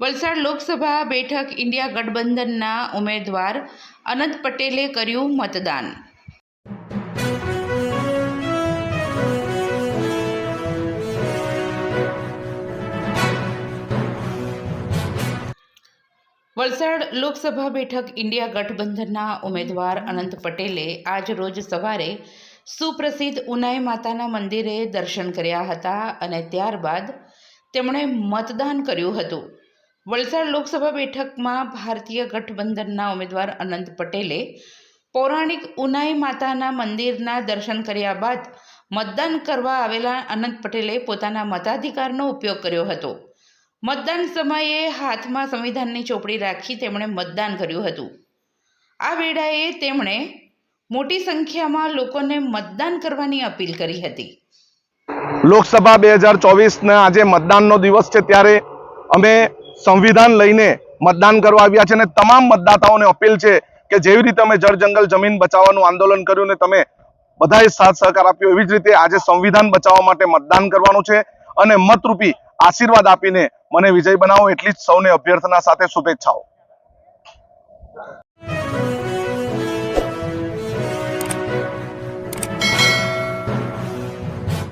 વલસાડ લોકસભા બેઠક ઇન્ડિયા ગઠબંધનના ઉમેદવાર અનંત પટેલે કર્યું મતદાન. વલસાડ લોકસભા બેઠક ઇન્ડિયા ગઠબંધનના ઉમેદવાર અનંત પટેલે આજ રોજ સવારે સુપ્રસિદ્ધ ઉનાઈ માતાના મંદિરે દર્શન કર્યા હતા અને ત્યારબાદ તેમણે મતદાન કર્યું હતું. વલસાડ લોકસભા બેઠકમાં ભારતીય ગઠબંધનના ઉમેદવાર અનંત પટેલે પૌરાણિક ઉનાઈ માતાના મંદિરના દર્શન કર્યા બાદ મતદાન કરવા આવેલા અનંત પટેલે પોતાના મતાધિકારનો ઉપયોગ કર્યો હતો. મતદાન સમયે હાથમાં સંવિધાનની ચોપડી રાખી તેમણે મતદાન કર્યું હતું. આ વેળાએ તેમણે મોટી સંખ્યામાં લોકોને મતદાન કરવાની અપીલ કરી હતી. લોકસભા બે હજાર ચોવીસના આજે મતદાનનો દિવસ છે, ત્યારે અમે સંવિધાન લઈને મતદાન કરવા આવ્યા છે અને તમામ મતદાતાઓને અપીલ છે કે જેવી રીતે અમે જળ જંગલ જમીન બચાવવાનું આંદોલન કર્યું ને તમે બધાએ સાથ સહકાર આપ્યો, એવી જ રીતે આજે સંવિધાન બચાવવા માટે મતદાન કરવાનું છે અને મતરૂપી આશીર્વાદ આપીને મને વિજય બનાવો, એટલી જ સૌને અભ્યર્થના સાથે શુભેચ્છાઓ.